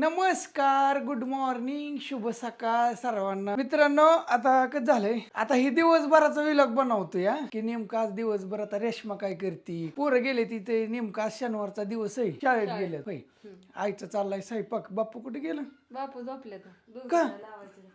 नमस्कार good morning शुभ सकाळ सर्वांना. मित्रांनो आता कसं झालंय? आता ही दिवसभराचा विलॉग बनवतो या की नेमका आज दिवसभर आता रेश्मा काय करती? पोरं गेले तिथे नेमका आज शनिवारचा दिवस आहे शाळेत गेले आईचं चाललाय स्वयंपाक. बाप्पू कुठे गेलं? बापू झोपले का?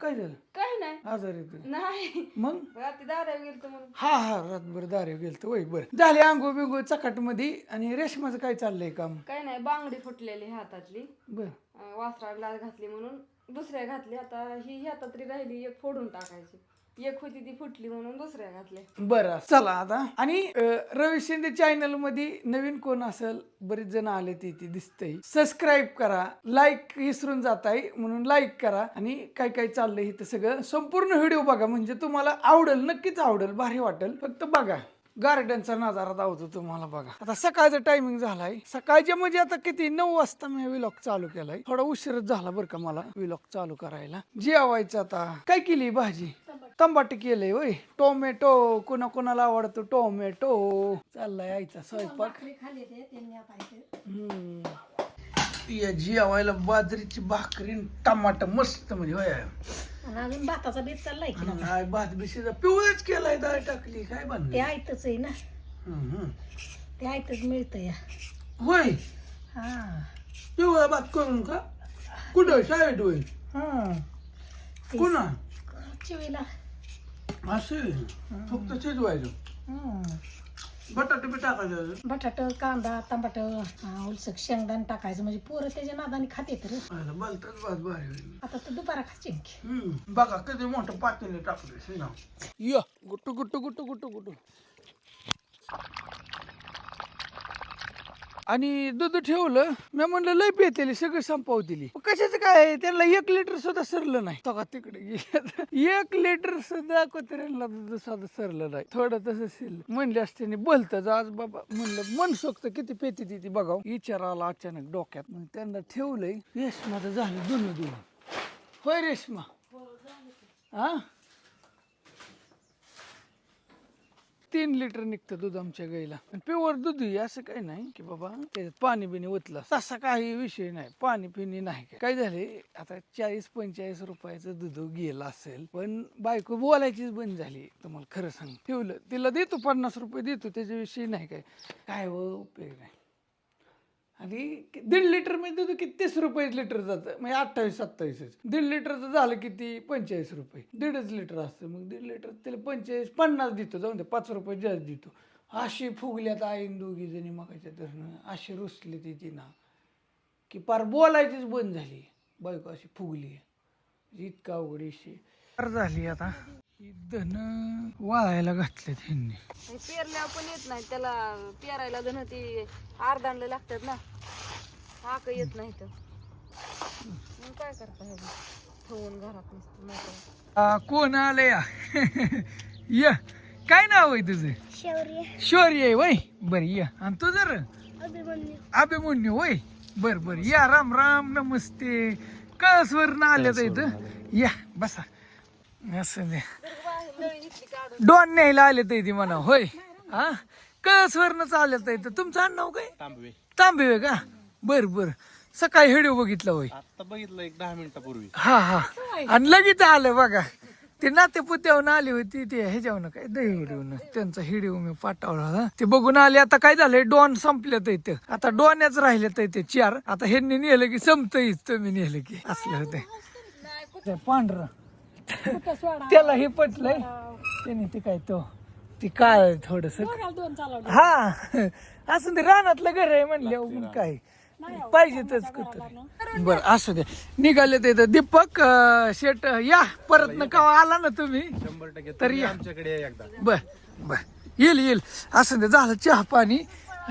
काय झालं? काय नाही. आजारी तू नाही. मग? रात्री दारावर गेलतो हा हा रातभर दारे गेलत. वय बर. झाले आंघोळ बिंगोळ चकाटमध्ये आणि रेशमाचं काय चाललंय काम? काय नाही बांगडी फुटलेली हातातली. बर. अं, वासराला घातली म्हणून. दुसऱ्या घातली आता ही हातातली राहिली एक फोडून टाकायची. एक होती ती फुटली म्हणून दुसऱ्या घातल्या. बरं चला आता. आणि रवी शिंदे चॅनलमध्ये नवीन कोण असेल? बरेच जण आले ते ती दिसतंय. सबस्क्राईब करा लाईक विसरून जाताय म्हणून लाईक करा. आणि काय काय चाललंय इथं सगळं? संपूर्ण व्हिडिओ बघा. म्हणजे तुम्हाला आवडेल नक्कीच आवडेल भारी वाटेल. फक्त बघा. गार्डनचा नजारा दावतो तुम्हाला बघा. आता सकाळचा टायमिंग झालाय. सकाळच्या म्हणजे आता किती? नऊ वाजता मी विलॉग चालू केलाय. थोडा उशीरच झाला बरं का मला विलॉग चालू करायला. जेवायचं आता. काय केली भाजी? टमाटे केलंय होय. टोमॅटो. कोणा कोणाला आवडतो टोमॅटो? चाललाय आईचा स्वयंपाक. हम्म. या जेवायला बाजरीची भाकरी आणि टमाटर मस्त म्हणजे होय. आणि अजून भाताचा बेत चाललाय की ना काय भात बिशीचा पिवळच केलाय डाळ टाकली काय ते बनलं आयतच आहे ना. हम्म. ते आयतच मिळतं या होय? हा. पिवळा भात करून का? कुठं? शाळेत होईल हा. कुणा? चिवीला असे फक्त शिजवायचं. हं. बटाटे बी टाकायचं. बटाट कांदा टमाट उलसक शेंगदाण टाकायचं. म्हणजे पोरं त्याच्या नादाने खाते तर बलताच भात भारी होईल. आता तर दुपारा हम्म. बघा किती मोठं पातेले टाकले गुट्टू गुट्टू गुट्टू गुट्टू गुट्टू. आणि दूध ठेवलं. मी म्हणलं लय पेतेली सगळं संपवतेली कशाचं काय आहे? त्यांना एक लिटर सुद्धा सरलं नाही. तो का तिकडे गेले? एक लिटर सुद्धा कुत्र्यांना दूध सुद्धा सरलं नाही. थोडं तसं शिल म्हणले असते बोलतं आज बाबा. म्हणलं मन सोक्त किती पेती ती बघा विचार आला अचानक डोक्यात. मग त्यांना ठेवलंय रेशमा तर झालं दोन दोन होय रेशमा? हा तीन लिटर निघतं दूध आमच्या गाईला. प्युअर दूध आहे असं काही नाही की बाबा त्याच्यात पाणी बिणी ओतलं. तसा काही विषय नाही. पाणी पिणी नाही काय. झाले आता चाळीस पंचेचाळीस रुपयाचं दूध गेलं असेल पण बायको बोलायचीच बंद झाली. तुम्हाला खरं सांग. ठेवलं. तिला देतो पन्नास रुपये देतो त्याच्याविषयी नाही काय. काय व उपयोग नाही. आणि दीड लिटर म्हणजे दूध किती तीस रुपये लिटर जातं. म्हणजे अठ्ठावीस सत्तावीसच. दीड लिटरचं झालं किती? पंचेचाळीस रुपये. दीडच लिटर असतं. मग दीड लिटर त्याला पंचेचाळीस पन्नास देतो. जाऊन दे पाच रुपये जास्त देतो. अशी फुगल्यात आईन दोघी जणी मगाच्या धरणं अशी रुसली ती तिनं. की पार बोलायचीच बंद झाली. बायको अशी फुगली. इतका अवघड इशी फार झाली आता. धन वाळायला घातले त्यांनी आणि पेरल्यावर पण येत नाही त्याला पेरायला जण ती अर्धांडले लागतात ना. हाक येत नाही तर. मग काय करता हे? ठेवून घरात नुसतं मोकळं. आ, कोण आलं या या काय नाव आहे तुझं? शौर्य. आहे वय. बर या. आणि तू जर? अभिमन्यू. वय. बर बर. या राम राम नमस्ते. कळसवर आल्यात इथं? या बसा. असं द्या डॉन न्यायला आले तर ती म्हणा होय. हा? कळसवरनच आले तर तुमचं आडनाव काय? तांबवे. तांबे का? बर बर. सकाळी व्हिडिओ बघितला होय. आता बघितलं एक दहा मिनिटापूर्वी. हा हा. आणि लगेच आलं बघा. ते नाते पुत्यावरून आली होती ते ह्याच्यावरून काय? दहीवडीवरून त्यांचा हिडिओ मी पाठवला होता. ते बघून आले आता काय झालंय? डॉन संपल्यात इथं. आता डॉनच राहिल्यात इथे चार. आता ह्यांनी नेलं की संपतच तुम्ही नेलं की असले होते पांढरा. त्याला हे पटलंय. त्याने ते काय तो ती काय थोडस हा असं ते रानातलं घर आहे म्हणले काय? पाहिजेतच कुत्र बर असू द्या निघाले ते. दीपक शेट या परत न कवा आला ना तुम्ही? शंभर टक्के तर. आमच्याकडे बर बर. येईल येईल. असं ते झालं चहा पाणी.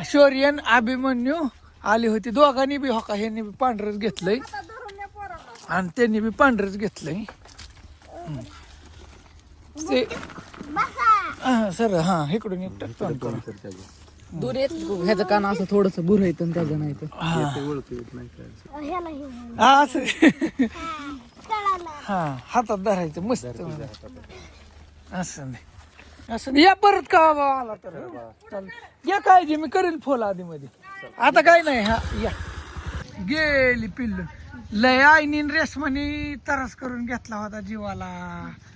शौर्यन अभिमन्यू आली होती. दोघांनी बी होका ह्यांनी बी पांढरच घेतलंय. आणि त्यांनी बी पांढरच घेतलंय. ते हा, सर हा इकडून एक टाकतो आणि करू. दूर येत ह्याचं कान असं थोडस बुर येतं त्याचं नाही तर. हा. हा, असं. हा हातात धरायचं मस्त असं नाही. असं नाही. या परत का बाबा आला तर? चालेल. या काळजी मी करेल फोन आधी मध्ये आता काय नाही हा या. गेली पिल्लू. लय आईनी रेशमानी तरस करून घेतला होता जीवाला.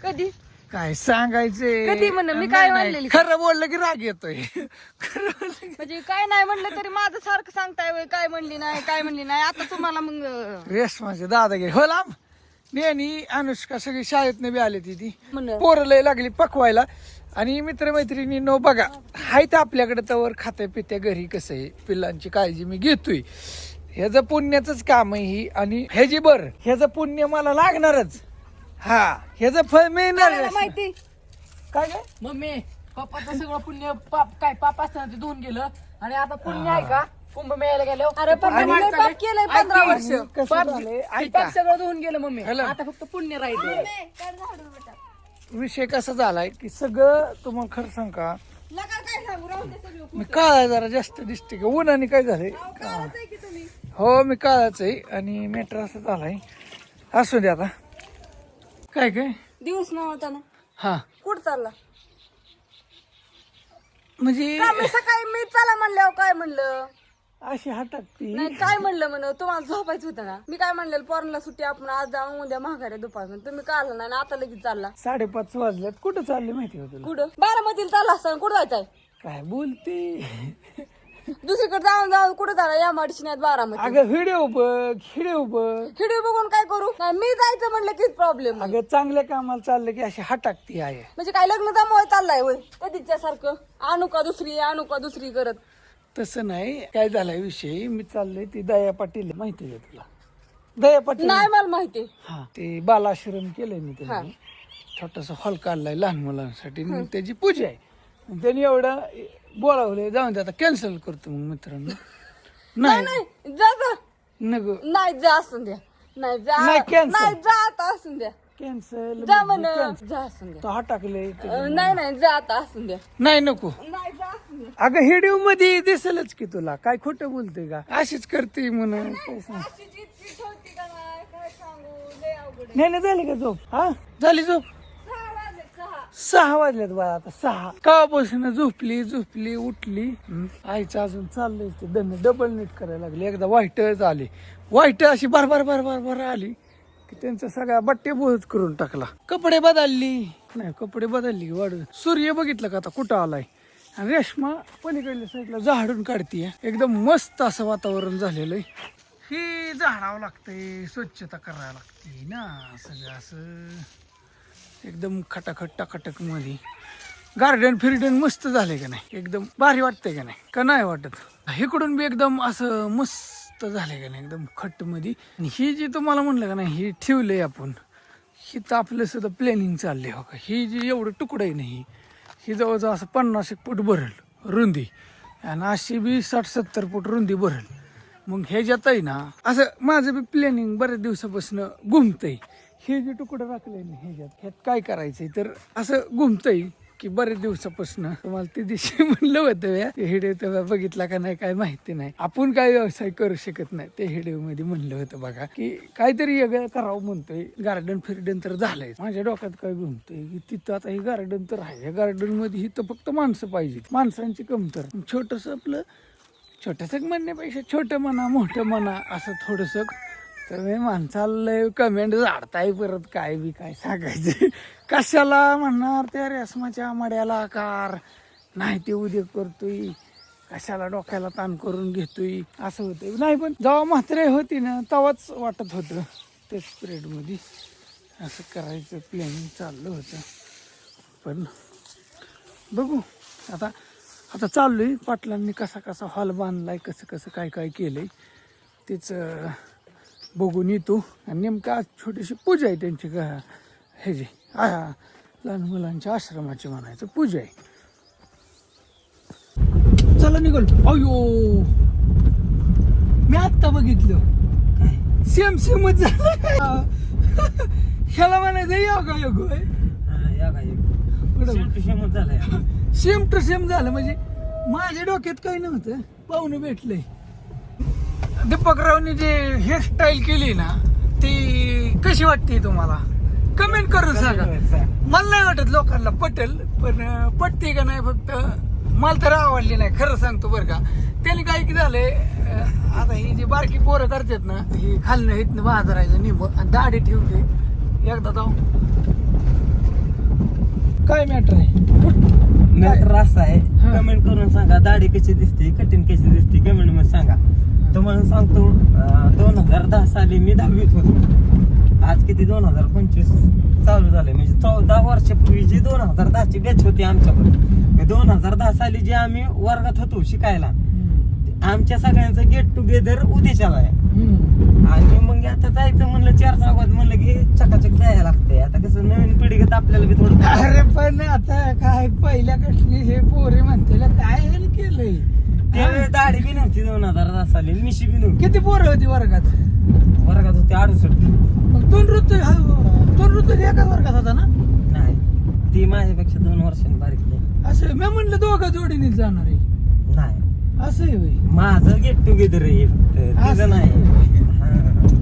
कधी? काय सांगायचे? कधी म्हणलं? मी काय म्हणलेली? खरं बोललं की राग येतोय. खरं बोललं की- म्हणजे काय नाही म्हणलं तरी माझं सारखं सांगताय होय, काय म्हणली नाही काय म्हणली नाही. आता तुम्हाला मग अं, रेशमाचे दादागिरी हो लांब. नेहमी अनुष्का सगळी शाळेत बी आली ती ती. म्हणलं? पोरं लय लागली पकवायला. आणि मित्रमैत्रिणी नो बघा हाय तर आपल्याकडे तवर खात्या पित्या घरी कसं आहे पिल्लांची काळजी मी घेतोय. ह्याचं पुण्याचंच काम आहे ही. आणि ह्याची बर ह्याचं पुण्य मला लागणारच. हा ह्याचं फळ मिळणार माहिती? काय काय? मम्मी पप्पाचं सगळं पुण्य पाप काय पाप असताना ते धुवून गेलं. आणि आता पुण्य आहे का? कुंभ मेळायला गेलो. अरे पण आणि- पाप केलंय पंधरा वर्ष. कसं पाप झालंय? ते ऐका. पाप सगळं धुवून गेलं मम्मी. हॅलो. आता फक्त पुण्य राहिलं विषय कसा झालाय की सगळं तुम्हाला खरं सांग का? मी काळा जरा जास्त दिसते का? उन्हाने काय झालंय? हो मी काळाच आहे आणि मेट्रो असं झालाय असू दे आता. काय काय? दिवस नव्हता ना. हा. कुठं चालला? म्हणजे का मी सकाळी मी चला म्हणल्यावर काय म्हणलं? अशी हटकती. नाही काय म्हणलं म्हण? तुम्हाला झोपायचं होतं ना? मी काय म्हणलेलं पोरांना सुट्टी आपण आज जाऊन उद्या महागाऱ्या दुपार तुम्ही का आला नाही आणि आता लगेच चालला. साडेपाच वाजल्यात. कुठं चालले माहिती होतं कुठं? बारामतीला चालला असता कुठं जायचंय? काय बोलते? दुसरीकडे जाऊन जाऊन कुठं झाला? या माडशी नाही बारामती. अगं व्हिडिओ बघ व्हिडिओ बघ. खिडी बघून काय करू? नाही मी जायचं म्हणलं की प्रॉब्लेम अगं चांगल्या कामाला चाललं की अशी हटकती आहे. म्हणजे काय लग्न जमावय चाललाय होय? कधीच्या सारखं आणू का दुसरी आणू का दुसरी करत? तसं नाही. काय झालाय विषय? मी चाललोय ती दया पाटील. माहिती आहे तुला? दया पाटील. नाही मला माहिती. हा ते बालाश्रम केलंय मी त्यांनी. छोटासा हॉल काढलाय लहान मुलांसाठी. मग त्याची पूजा आहे. आणि त्यांनी एवढं बोलावलंय जाऊन ते आता. कॅन्सल करतो मग मित्रांनो. नाही. नाही जा जा. नको. नाही जा असून द्या. नाही जा. नाही, cancel. नाही जा आता असून द्या. कॅन्सल जा म्हण जा असून द्या. तो हा टाकले अं, नाही नाही जा आता असून द्या. नाही नको. नाही जा असून द्या. अगं हेडिओ मध्ये दिसेलच की तुला. काय खोटं बोलते का? अशीच करते म्हणून. काय सांग? अशी जिद्दी ठेवती का नाही? काय सांगू? लय अवघड आहे. नाही नाही झाली का झोप? हा? झाली झोप? सहा वाजल्यात बाळा आता सहा. कावापासून झोपली झोपली उठली. आईचं अजून चाललंय ते दंड डबल नीट करायला लागली. एकदा वाईटच आली वाईट अशी बार बार बार बार बार आली की त्यांचा सगळा बट्टे बोध करून टाकला. कपडे बदलली. नाही कपडे बदलली वाढ. सूर्य बघितलं का आता कुठं आलाय? आणि रेश्मा पलीकडल्या साईडला झाडून काढतीये. एकदम मस्त असं वातावरण झालेलं आहे. हे झाडावं लागतंय स्वच्छता करायला लागते ना सगळं असं. एकदम खटाखट टाकाटकमध्ये. गार्डन फिरडन मस्त झाले का नाही? एकदम भारी वाटतंय का नाही? का नाही वाटत? इकडून बी एकदम असं मस्त झाले का नाही? एकदम खट्टमध्ये आणि ही जी तुम्हाला म्हणलं का नाही ही ठेवलंय आपण ही तर आपलं सुद्धा प्लॅनिंग चाललंय हो का? ही जी एवढं तुकडं आहे नाही ही जवळजवळ असं पन्नास एक फूट भरल रुंदी. आणि अशी बी साठ सत्तर फूट रुंदी भरल. मग ह्याच्यात आहे ना असं माझं बी प्लॅनिंग बऱ्याच दिवसापासून घुमतंय. हे जे तुकडं राखले ना ह्याच्यात ह्यात काय करायचंय? तर असं घुमतंय की बरेच दिवसापासून तुम्हाला ते दिवशी म्हणलं होतं या ते हिडिओ बघितला का नाही काय माहिती नाही. आपण काय व्यवसाय करू शकत नाही. ते हिडिओ मध्ये म्हणलं होतं बघा की काहीतरी वेगळं करावं म्हणतोय. गार्डन फिरडन तर झालंय. माझ्या डोक्यात काय घुमतोय की तिथं आता हे गार्डन तर आहे. या गार्डनमध्ये ही तर फक्त माणसं पाहिजेत. माणसांची कमतर छोटस आपलं छोटस म्हणण्यापेक्षा छोटं म्हणा मोठं म्हणा असं थोडस तुम्ही माणसाला कमेंट झाडताय परत काय बी काय सांगायचं. कशाला म्हणणार त्या रेसमाच्या मड्याला आकार? नाही ते उद्या करतोय. कशाला डोक्याला ताण करून घेतोय? असं होतंय. नाही पण जेव्हा म्हात्रे होती ना तेव्हाच वाटत होतं. ते पिरियडमध्ये असं करायचं प्लॅनिंग चाललं होतं. पण बघू आता आता चाललोय. पाटलांनी कसा कसा हॉल बांधलाय कसं कसं काय काय केलंय तेच अं, बघून येतो. आणि नेमकं आज छोटीशी पूजा आहे त्यांची का? हे जे आ लहान मुलांच्या आश्रमाची म्हणायचं पूजा आहे. चला निघल. अयो! मी आत्ता बघितलं. सेम सेमच झालं. ह्याला म्हणायचं योगा योग सेम टू सेम झालं. म्हणजे माझ्या डोक्यात काही नव्हतं. पाहुणं भेटलंय. दीपकरावनी जे हेअरस्टाईल केली ना ती कशी वाटते तुम्हाला? कमेंट करून सांगा. मला नाही वाटत लोकांना पटेल पण पटते का नाही फक्त? मला तर आवडली नाही खरं सांगतो बरं का. त्याने काय की झालंय आता ही जी बारकी पोरं करतात ना ही खाल्लं इथनं बाजारायचं निंब आणि दाढी ठेवते. एकदा जाऊ. काय मॅटर आहे? मॅटर असा आहे. कमेंट करून सांगा दाढी कशी दिसते कटिंग कशी दिसते कमेंटमध्ये सांगा. तुम्हाला सांगतो दोन हजार दहा साली मी दहावीत होतो. आज किती? दोन हजार पंचवीस चालू झाले म्हणजे चौदा वर्षापूर्वी जी दोन हजार दहाची बॅच होती आमच्याकडे दोन हजार दहा साली जे आम्ही वर्गात होतो शिकायला आमच्या सगळ्यांचं गेट टुगेदर उद्याच्याला आहे. आणि मग आता जायचं म्हणलं चार सावध म्हणलं की चकाचक जायला लागते आता कसं नवीन पिढीगत आपल्याला बी थोडं अरे पण आता काय पहिल्या कसली हे पोरे म्हणते काय हे केलंय? त्यावेळेस दाढी बी नव्हती दोन हजार दहा साली मिशी बी नव्हती किती पोरं होती वर्गात वर्गात होती अडुसष्ट मग दोन ऋतू हा- दोन ऋतू एकाच वर्गात होता ना नाही ती माझ्यापेक्षा दोन वर्षांनी बारीक आहे. असं मी म्हणलं दोघं जोडीने जाणार आहे नाही असं आहे होय. माझं गेट टुगेदर आहे असं. तिचं नाही हा.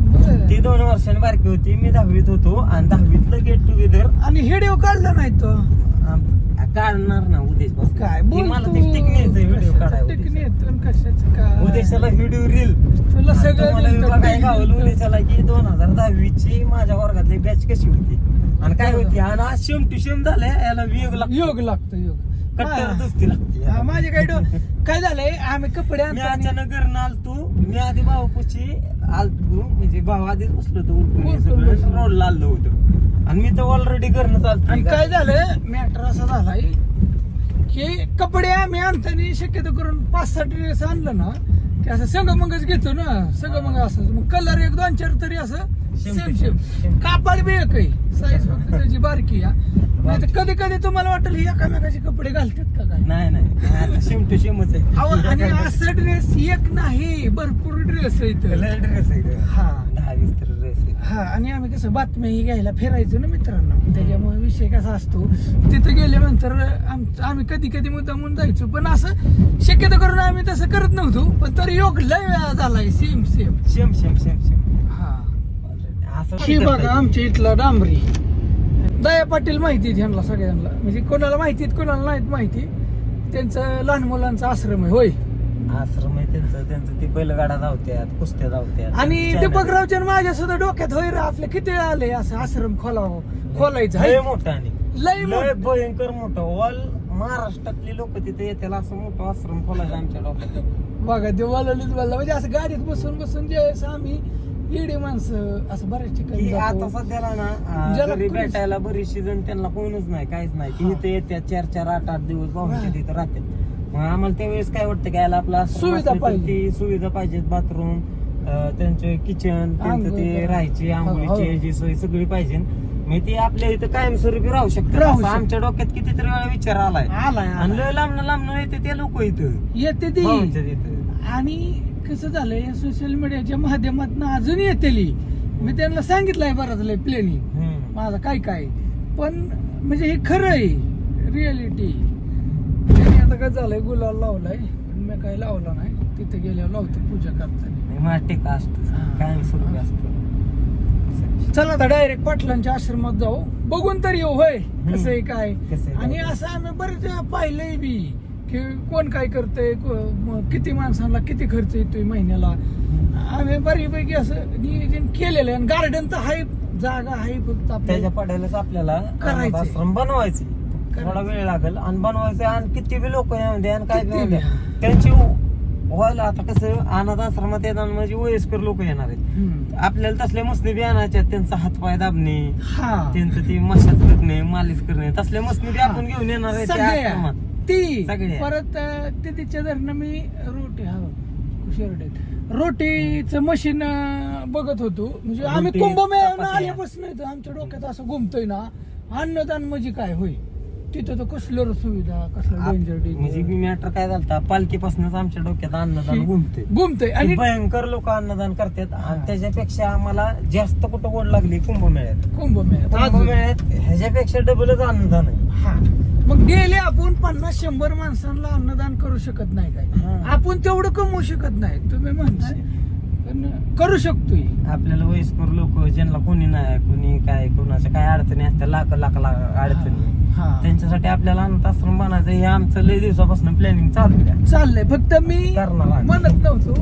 बरं. ती दोन वर्षांनी बारकी होती मी दहावीत होतो आणि दहावीतलं गेट टुगेदर आणि हेडिओ काढला नाही तो काढणार ना उद्या काय ती बोल मला तू टिकणीचं व्हिडिओ कशाचं काय? उद्याच्याला व्हिडिओ रील तुला सगळं काय गावलं. उद्याच्याला की दोन हजार दहावीची माझ्या वर्गातली बॅच कशी होती? आणि काय होती? आणि आज शेम टू शेम झालंय याला वियोग लागतो. योग लागतो योग कट्टर. दुसती लागते. माझे काय काय झालंय? आम्ही कपडे मी अचानक घरनं आलतो. मी आधी भावापूची आलतो. म्हणजे भाऊ आधीच बसलो होतो. रोडला आलो होतो. आणि मी तर ऑलरेडी घरनं चालतो आणि काय झालं मॅटर असा झालाय. की कपडे आम्ही आणताना शक्यतो करून पाच सहा ड्रेस आणलं ना की असं संगमंगच घेतो ना. संगमंग असं. मग कलर एक दोन चार तरी असं सेम सेम. कापड बी एक आहे. साईज फक्त त्याची बारकी या नाही कधी कधी तुम्हाला वाटेल ही एकामेकाचे कपडे घालतात का काय? नाही नाही. शेम टू शेमच अहो, आणि आहे असं ड्रेस एक नाही. भरपूर ड्रेस आहे ड्रेस आहे. हा. दहा वीस तर ड्रेस आहे हा आणि आम्ही कसं बातम्याही घ्यायला फिरायचो ना मित्रांनो. त्याच्यामुळे विषय कसा असतो तिथे गेल्यानंतर आम- आम्ही कधी कधी मुद्दामून जायचो पण असं शक्यतो करून आम्ही तसं करत नव्हतो पण तरी योग लय वेळा झालाय same same shame shame shame shame हा. असं ही बघा आमच्या इथला डांबरी. दया पाटील माहिती आहे ह्यांना सगळ्यांना. म्हणजे कोणाला माहिती आहेत, कोणाला नाहीत माहिती. त्यांचं लहान मुलांचा आश्रम आहे होय. आश्रम आहे त्यांचं त्यांचं ते बैलगाडा धावत्यात कुस्त्या धावत्यात आणि Channel. दीपकरावच्या माझ्या सुद्धा डोक्यात होय रे आपले किती आले असं आश्रम खोलावं खोलायचं लय आहे मोठं आणि लय लय मोठं. भयंकर मोठं ऑल महाराष्ट्रातली लोक तिथे येतील असं मोठं आश्रम खोलायचं आमच्या डोक्यात बघा ते वळवलीच बोलला म्हणजे असं गाडीत बसून बसून जे असं आम्ही येडे माणसं असं बऱ्याच ठिकाणी आता जातो. सध्याला ना अं, ज्याला घरी कोणीच- भेटायला बरीचशी जण त्यांना कोणच नाही काहीच नाही की इथे येत्या चार चार आठ आठ दिवस भाऊच्या. तिथे राहतात मग आम्हाला त्यावेळेस काय वाटतं की याला आपला सुविधा पाहिजे. ती सुविधा पाहिजेत बाथरूम त्यांचे किचन त्यांचं ते करा. राहायची हो, आंघोळीची हो. याची सोय सगळी पाहिजे मग ती आपल्या इथं कायमस्वरूपी राहू शकतात राहू असं शकतात. आमच्या डोक्यात कितीतरी वेळा विचार आलाय आलाय आणि आलाय. लय लांबणं लांबणं येते ते लोक इथं येते ती भाऊंच्या तिथं आणि कसं झालंय सोशल मीडियाच्या माध्यमातून अजून येते मी त्यांना सांगितलंय बराच लय प्लॅनिंग हम्म. माझं काय काय पण म्हणजे हे खरं आहे रियालिटी आता काय झालंय गुलाल लावलाय पण मी काही लावला नाही. तिथे गेल्यावर लावतो पूजा करताना. असतो कायमस्वरूपी असतो. चला आता डायरेक्ट पाटलांच्या आश्रमात जाऊ. बघून तर येऊ होय. कसं आहे काय? कसं आहे आणि काय. असं आम्ही बरेच पाहिलंय बी की कोण काय करतंय को- म- किती माणसांना किती खर्च येतोय महिन्याला. आम्ही बऱ्यापैकी असं नियोजन केलेलं आहे. आणि गार्डन तर आहे जागा आहे फक्त त्याच्या आपल्या पडायलाच आपल्याला करायचंय. आश्रम बनवायचे थोडा वेळ लागेल. आणि बनवायचे आणि किती बी लोक येऊन आणि काय किती. बी. त्यांची व्हायला आता कसं अनाथ आश्रमात येतात म्हणजे वयस्कर लोक येणार आहेत. हम्म. आपल्याला तसले मसनी बी आणायच्या त्यांचा हातपाय दाबणे हा. त्यांचं ते मशाज करणे मालिश करणे. तसले मसनी बी आपण घेऊन येणार आहे त्या सगळ्या. आश्रमात. ती. सगळ्या. परत अं, ते तिच्या धरणं मी रोटी हा रोटीचं मशीन बघत होतो. म्हणजे आम्ही रोटी, कुंभमेळ्यानं चपात्या. आल्यापासून इथं आमच्या डोक्यात असं घुमतोय ना अन्नदान म्हणजे काय होय? तिथं तर कसलं सुविधा कसलं म्हणजे डेंजर मॅटर काय झालं पालखीपासूनच आमच्या डोक्यात अन्नदान घुमते घुमतोय. आणि भयंकर लोक अन्नदान करतात. आणि त्याच्यापेक्षा आम्हाला जास्त कुठं गोड लागली कुंभमेळ्यात. कुंभमेळ्यात. अजून. कुंभमेळ्यात ह्याच्यापेक्षा डबलच अन्नदान आहे. हा. मग गेले आपण पन्नास शंभर माणसांना अन्नदान करू शकत नाही काय? हा. आपण तेवढं कमवू शकत नाही. तुम्ही म्हणताय. पण करू शकतोय. आपल्याला वयस्कर लोक ज्यांना कोणी नाही कोणी काय कोणाच्या काय अडचणी असतात लाख लाख लाख अडचणी. त्यांच्यासाठी आपल्याला अनाथ आश्रम बनायचं हे आमचं लय दिवसापासून प्लॅनिंग चालू आहे. चाललंय. फक्त मी करणार आहे. म्हणत नव्हतो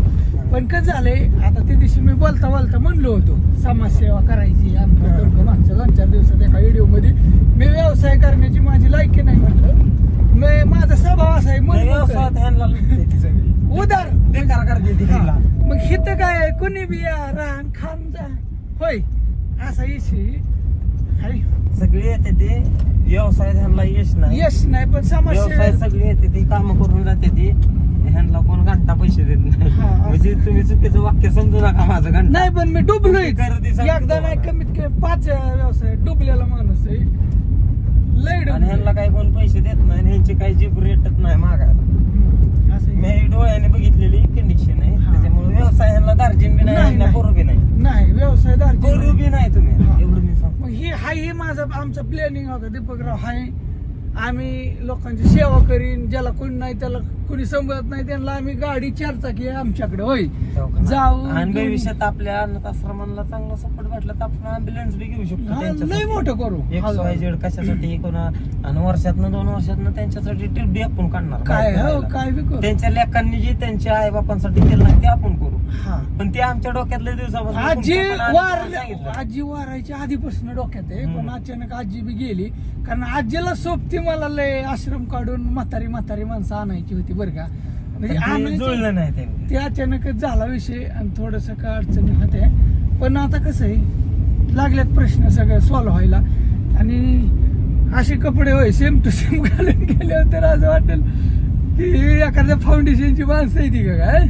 पण कसं झालंय आता त्या दिवशी मी बोलता बोलता म्हणलो होतो समाजसेवा करायची आमचं तमकं मागच्या दोन चार दिवसात एका व्हिडिओमध्ये मी व्यवसाय करण्याची माझी लायकी नाही म्हटलं. मी माझा स्वभाव असा आहे मोकळं व्यवसायात ह्यांना ती सगळी. उदार. बेकार करते ती हा. ह्यांना. मग हिथं काय आहे, कोणी बी या रान खान जा होय. असा इशी. सगळी येते ते व्यवसायात ह्यांना यश नाही यश नाही पण व्यवसाय समाजसेवा सगळी येते ती काम करून जाते ती ह्यांना कोण घंटा पैसे देत नाही हा. म्हणजे तुम्ही चुकीचं वाक्य समजू नका माझं घंटा नाही पण मी डुबलोय गर्दी सांगतो एकदा नाही तुम्हाला. कमीत कमी पाच व्यवसाय डुबलेला माणूस आहे लय आणि. ह्यांना काही कोण पैसे देत नाही आणि ह्यांची काही जीभ रेटत नाही मागायला हम्म, असं आहे. मी ही डोळ्याने बघितलेली कंडिशन आहे हा. त्याच्यामुळे व्यवसाय ह्यांना दार्जिन बी नाही नाही, ह्यांना नाही. करू बी नाही नाही व्यवसायदार करू बी नाही तुम्ही हा. मग ही हाय हे माझं आमचं प्लॅनिंग होतं. दीपकराव हाय आम्ही लोकांची सेवा करीन ज्याला कोणी नाही त्याला कोणी समजत नाही त्यांना आम्ही गाडी चार चाकी आमच्याकडे होय. जाऊ आणि भविष्यात आपल्या अनाथ आश्रमांना चांगला सपोर्ट भेटला तर आपण अँब्युलन्स बी घेऊ शकतो लय त्यांच्यासाठी. मोठं करू. एक कशासाठी कोणा आणि वर्षातनं दोन वर्षातनं त्यांच्यासाठी ट्रिप बी आपण काढणार काय हो. काय बी करू. त्यांच्या लेखांनी जे त्यांच्या आई बापांसाठी केलं नाही ते आपण करू. हा. पण ते आमच्या डोक्यातल्या दिवसापासून आजी तुमच्या पण आधी वार सांगितलं. आजी वारायच्या आधीपासून डोक्यात आहे. पण हम्म. अचानक आजी बी गेली. कारण आजीला सोबती मला लय आश्रम काढून म्हातारी म्हातारी माणसं आणायची होती बरं का. म्हणजे आणायची- जुळलं नाही ते ते अचानकच झाला विषय आणि थोडस काय अडचणी होत्या. पण आता कसं आहे लागल्यात प्रश्न सगळे सॉल्व्ह व्हायला. आणि असे कपडे होय सेम टू सेम घालून गेल्यावर तर असं वाटेल की एखाद्या फाउंडेशनची माणसं आहे ती का काय?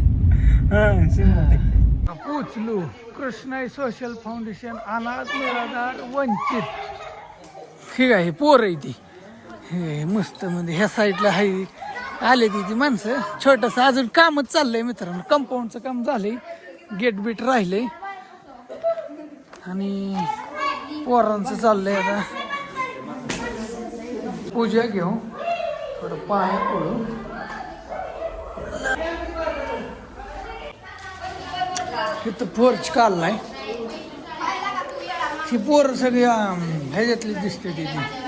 हा, शंभर टक्के. पोचलो. कृष्णाई सोशल फाउंडेशन अनाथ निराधार वंचित. ठीक आहे पोर आहे ती. हे मस्त म्हणजे ह्या साईडला आहे आले ती ती माणसं. छोटस अजून कामच चाललंय मित्रांनो. कंपाऊंडचं काम झालंय. गेट बीट राहिलंय. आणि पोरांचं चाललंय आता. पूजा घेऊ. थोडं पाया पडू. तिथं पोर्च काढलाय. ही पोर सगळी ह्याच्यातली दिसते तिथे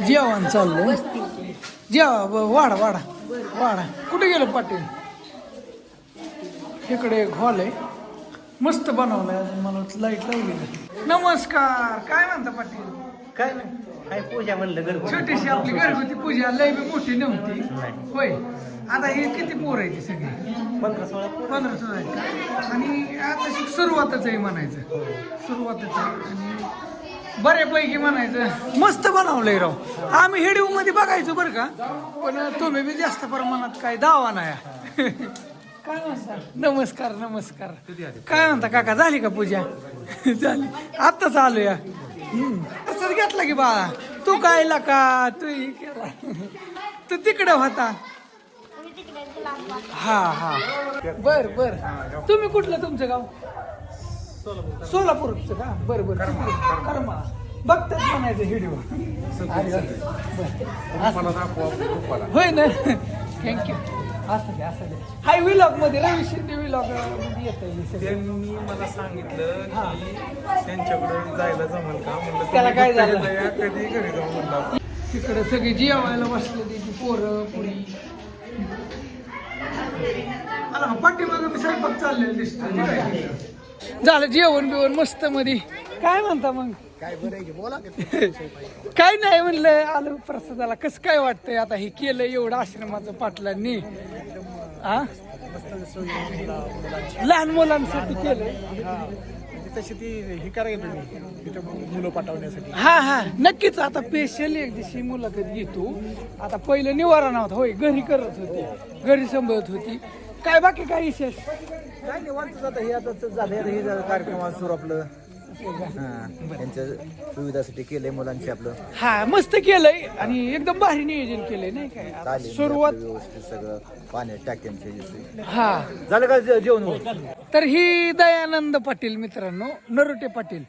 जेवण चाललंय. जेवा वाडा वाडा वाडा. कुठे गेलं पाटील? इकडे एक हॉल आहे. मस्त बनवलंय अजून मला लाइट लावली नमस्कार. काय म्हणता पाटील? काय नाही. काय पूजा म्हणलं घर छोटीशी आपली घरगुती पूजा. लय बी मोठी नव्हती. होय. आता हे किती पोर आहे ती सगळी? पंधरा सोळा पंधरा सोळा? आणि आता सुरुवातच आहे म्हणायचं. सुरुवातच आहे. आणि बऱ्यापैकी म्हणायचं. मस्त बनवलंय राव. आम्ही हेडिओ मध्ये बघायचो बरं का. पण तुम्ही बी जास्त प्रमाणात काय दावा नाही. काय म्हणता? नमस्कार नमस्कार. काय म्हणता काका झाली का पूजा? झाली. आत्ताच आलो या. तसंच घेतला की बाळा. तू काय का? तू हे केला तू तिकडे होता हा हा. बर बर. तुम्ही कुठलं तुमचं गाव? सोलापूरचं का? बर बर. कर्मा बघतात म्हणायचं व्हिडिओ होय ना? थँक्यू असं दे असं दे. हाय विलॉगमध्ये रवी शिंदे विलॉगमध्ये येत आहे त्यांनी मला सांगितलं की त्यांच्याकडे जायला जमल का? म्हणलं त्याला काय झालं? कधी घरी जाऊ म्हणलं तिकडे सगळी जेवायला बसले ती पोरं पुरी. मला पाठीमागं मी स्वयंपाक चाललेलं दिसतो झालं जेवण बिवण मस्त मध्ये काय म्हणता मग? काय काय नाही म्हणलं आलं प्रसादाला. कसं काय वाटतंय आता हे केलं एवढं आश्रमाचं पाटलांनी? हा लहान मुलांसाठी केलं तशी ती हे करायला मुलं पाठवण्यासाठी. हा हा. नक्कीच आता स्पेशल एक दिवशी मुलाखत घेतो. आता पहिलं निवारा नव्हता होय घरी करत होती. घरी सांभाळत होती. काय बाकी काय विशेष? काय आता हे आता झालं आता हे झालं कार्यक्रम आज सुरू आपलं. हा त्यांच्या सुविधासाठी केलंय मुलांची आपलं. हा मस्त केलंय आणि एकदम भारी नियोजन केलंय नाही काय? आता तालीम सुरुवात आपलं व्यवस्थित सगळं पाण्यात टाक्यांचे हा. झालं का जे- जेवण? तर ही दयानंद पाटील मित्रांनो नरोटे पाटील.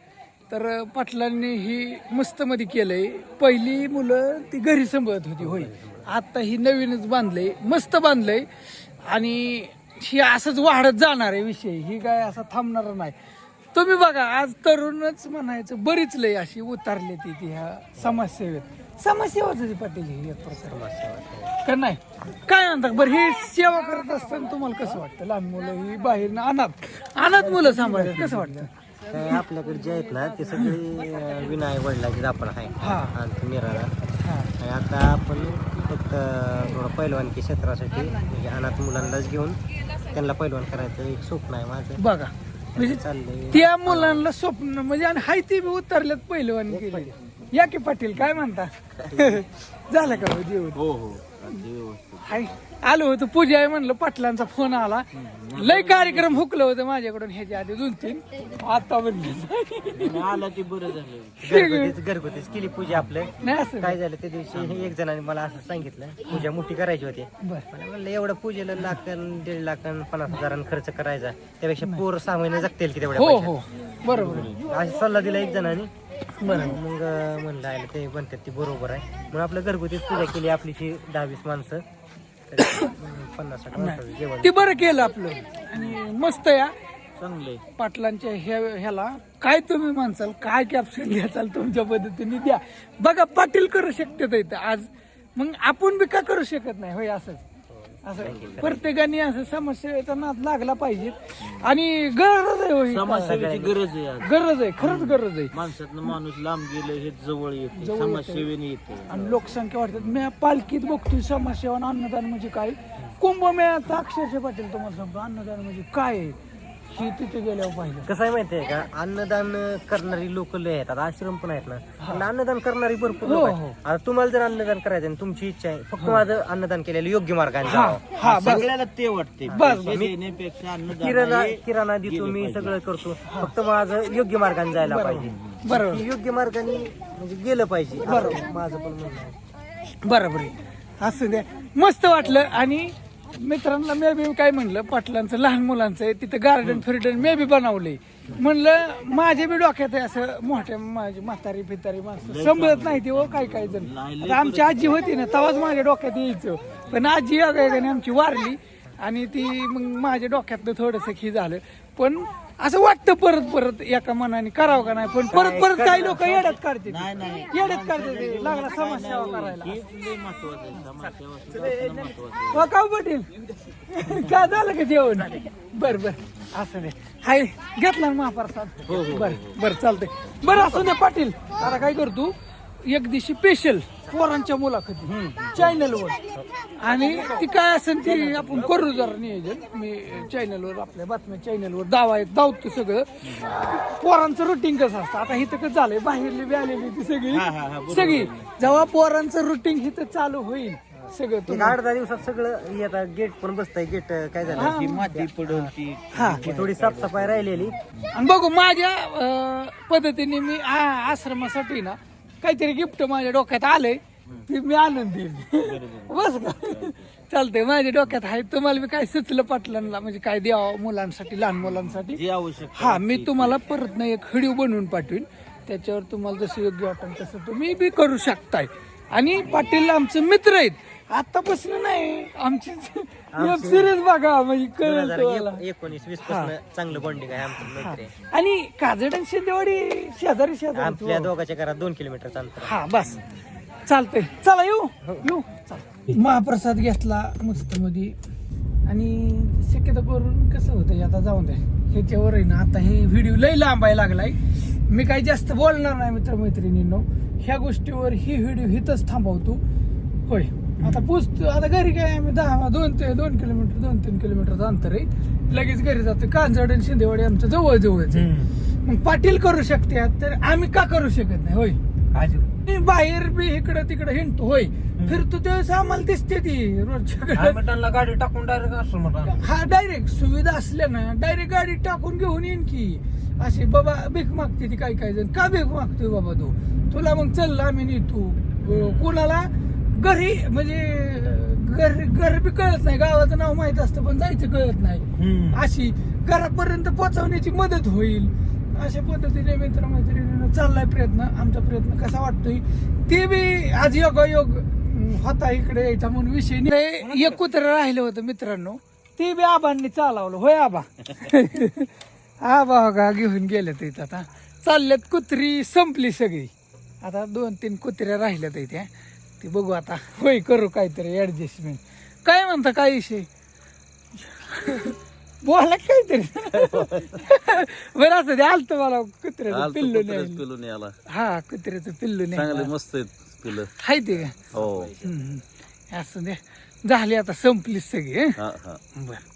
तर पाटलांनी ही मस्त मध्ये केलंय. पहिली मुलं ती घरी सांभाळत होती होय. आता ही नवीनच बांधलंय मस्त बांधलंय. आणि ही असंच वाढत जाणार आहे विषय. ही काय असा थांबणार नाही. तुम्ही बघा आज तरुणच म्हणायचं बरीच लय अशी उतारली ती ती ह्या समाजसेवेत. समाजसेवाच होती पाटील ही एक प्रकार. का नाही? काय म्हणतात बरं हे सेवा करत असताना तुम्हाला कसं वाटतं? लहान मुलं ही बाहेर अनाथ अनाथ मुलं सांभाळतात कसं वाटतं? काय आपल्याकडे जे आहेत ना ते सगळे विनायक वडिलांचे आपण आहे. हा. आणि मिराला. हा. आणि आता आपण फक्त थोडं पैलवानकी क्षेत्रासाठी म्हणजे अनाथ मुलांनाच घेऊन त्यांना पैलवान करायचं एक स्वप्न आहे माझं. बघा. म्हणजे चाललंय. त्या मुलांना स्वप्न म्हणजे आणि हाय ते बी उतरल्यात पहिलवान केले. या की पाटील काय म्हणता? झालं का हो जेवण? हो हो. हाय. आलो होतो पूजा आहे म्हणलं पाटलांचा फोन आला. लय कार्यक्रम हुकलं होतं माझ्याकडून ह्याच्या आधी दोन तीन. आता म्हणलं आला ते बरं झालं. घरगुतीच घरगुतीच केली पूजा आपलं. नाही असं काय झालं त्या दिवशी एक जणांनी मला असं सांगितलं पूजा मोठी करायची होती. बर. मला म्हणलं एवढं पूजेला लाख दीड लाख पन्नास हजारांनी खर्च करायचा. त्यापेक्षा पोर सहा महिने जगतील की तेवढ्या हो. हो. बरोबर. असा सल्ला दिला एक जणांनी. बरोबर मग म्हणलं ते म्हणतात ती बरोबर आहे. म्हणून आपलं घरगुतीच पूजा केली आपलीची दहावीस माणसं. पन्नास साठ माणसाचं जेवण ते बरं केलं आपलं. आणि मस्त या. चांगलंय. पाटलांच्या ह्या ह्याला. काय तुम्ही म्हणसाल काय कॅप्शन घ्याचाल तुमच्या पद्धतीने? द्या. बघा पाटील करू शकतात इथं. आज मग आपण बी का करू शकत नाही? होय असंच. असं. प्रत्येकाने असं समस्येचा नाद लागला पाहिजे. आणि गरज आहे होय समाजसेवेची गरज आहे आज. गरज आहे खरंच गरज आहे. माणसातनं माणूस लांब गेलं हे जवळ येते जवळ येतं. समाजसेवेने येते. आणि लोकसंख्या वाढतात मी पालखीत बघतोय समाजसेवा आणि अन्नदान म्हणजे काय? कुंभमेळ्यात अक्षरशः पाटील तुम्हाला सांगतो अन्नदान म्हणजे काय आहे? हे तिथे गेल्यावर पाहिजे कसं आहे माहितीये का? अन्नदान करणारी लोक लय आहेत. आता आश्रम पण आहेत ना. अन्नदान करणारी भरपूर हो, लोक हो. आहेत आता तुम्हाला जर अन्नदान करायचं आणि तुमची इच्छा आहे फक्त माझं अन्नदान केलेलं योग्य मार्गाने हा जावं. हा बस. सगळ्याला ते वाटते बस, पैसे बस. देण्यापेक्षा अन्नदान किराणा हे किराणा देतो मी सगळं करतो. फक्त माझं योग्य मार्गाने जायला पाहिजे. बरोबर. योग्य मार्गाने म्हणजे गेलं पाहिजे. असं माझं पण म्हणणं आहे. बरोबर आहे. असं द्या मस्त वाटलं आणि मित्रांना मे बी काय म्हणलं पाटलांचं लहान मुलांचं आहे तिथं गार्डन फिर्डन मे बी बनवलंय. म्हणलं माझ्या बी डोक्यात आहे असं मोठ्या माझी म्हातारी फितारी माणसं समजत नाही ते हो काय काय जण. आता आमची आजी होती ना तेव्हाच माझ्या डोक्यात यायचं. पण आजी अगायगाने आमची वारली आणि ती मग माझ्या डोक्यातलं थोडंसं खी झालं. पण असं वाटतं परत परत एका मनाने करावं का नाही? पण परत परत काही लोक येड्यात काढते येड्यात काढते. लागला समाजसेवा करायला. वा का पाटील? का झालं का जेवण? बर बर. असं नाही. हाय घेतला ना महाप्रसाद? बर बर चालतंय. बरं असं नाही पाटील. आता काय करतो एक दिवशी स्पेशल पोरांच्या मुलाखती. चॅनलवर आणि ती काय असेल ती आपण करू जरा नियोजन. मी चॅनलवर आपल्या बातम्या चॅनलवर दावा एक दावतो सगळं. पोरांचं रुटीन कसं असतं? आता इथं कसं झालंय? बाहेरली बी आलेली ती सगळी. सगळी. जेव्हा पोरांचं रुटीन इथं चालू होईल सगळं एक तुम्हाला- आठ दहा दिवसात सगळं हे आता गेट पण बसतंय. गेट काय झालं? ती माती पडल ती हा. की थोडी साफसफाई राहिलेली. आणि बघू माझ्या पद्धतीने मी आ- आश्रमासाठी ना काहीतरी गिफ्ट माझ्या डोक्यात आलंय ते मी आणून देईन. बस का? चालतंय माझ्या डोक्यात आहे. तुम्हाला मी काय सुचलं पाटलांना? म्हणजे काय द्यावं मुलांसाठी लहान मुलांसाठी? जे आवश्यक हा मी तुम्हाला परत ना एक व्हिडिओ बनवून पाठवीन. त्याच्यावर तुम्हाला जसं योग्य वाटेल तसं तुम्ही बी करू शकताय. आणि पाटील आमचे मित्र आहेत. आतापासून नाही. आमची वेब सिरीज बघा म्हणजे कळेल तुम्हाला. एकोणीस वीसपासून चांगलं बॉन्डिंग आहे आमचं मैत्री. आहे. आणि काजड आणि शिंदेवाडी शेजारी शेजारी आपल्या दोघांच्या घरात दोन किलोमीटरचं अंतर आहे. हा बस. चालतंय. चला येऊ. येऊ. चला. महाप्रसाद घेतला मस्त मध्ये आणि शक्यतो करून कसं होतं आता जाऊन द्या ह्याच्यावर आहे ना आता हे व्हिडिओ लय लांबायला लागलाय. मी काही जास्त बोलणार नाही मित्रमैत्रिणींनो. ह्या गोष्टीवर ही व्हिडिओ हिथंच थांबवतो. होय. आता पोचतो आता घरी काय आम्ही दहा दोन ते दोन किलोमीटर दोन तीन किलोमीटरचं अंतर. आहे लगेच घरी जातो कांजड आणि शिंदेवाडी आमचं जवळ जवळच. मग पाटील करू शकते तर आम्ही का करू शकत नाही? होय. मी बाहेर बी इकडं तिकडं हिंडतो होय. फिरतो त्यावेळेस आम्हाला दिसते ती रोजच्या गाडी टाकून डायरेक्ट हा डायरेक्ट सुविधा असल्या ना डायरेक्ट गाडी टाकून घेऊन येईन की. असे बाबा भीक मागते ती काही काही जण. का भीक मागतोय बाबा तू? तुला मग चल आम्ही नेतो. कोणाला? घरी म्हणजे घर घर बी कळत नाही गावाचं नाव माहीत असतं पण जायचं कळत नाही. अशी घरापर्यंत पोहोचवण्याची मदत होईल. अशा पद्धतीने मित्र मैत्रिणीनं चाललाय प्रयत्न आमचा प्रयत्न कसा वाटतोय ते बी आज योगायोग होता इकडे यायचा म्हणून विषय. एक कुत्र राहिलं होतं मित्रांनो ते बी आबांनी चालवलं. होय आबा? आबा हो का घेऊन गेले ते आता. चालल्यात कुत्री संपली सगळी. आता दोन तीन कुत्र्या राहिल्यात त्या ते बघू आता. होय करू काहीतरी ऍडजस्टमेंट काय म्हणता काय विषय? बोला काहीतरी. बरं असं ते आलतं मला कुत्र्याचं पिल्लू नाही पिलू नाही आला हा कुत्र्याचं पिल्लू चांगले नाही मस्त आहेत पिलं हाय ते का? हो. हम्म. असं दे झाली आता संपलीच सगळी हं? हा हा. बरं.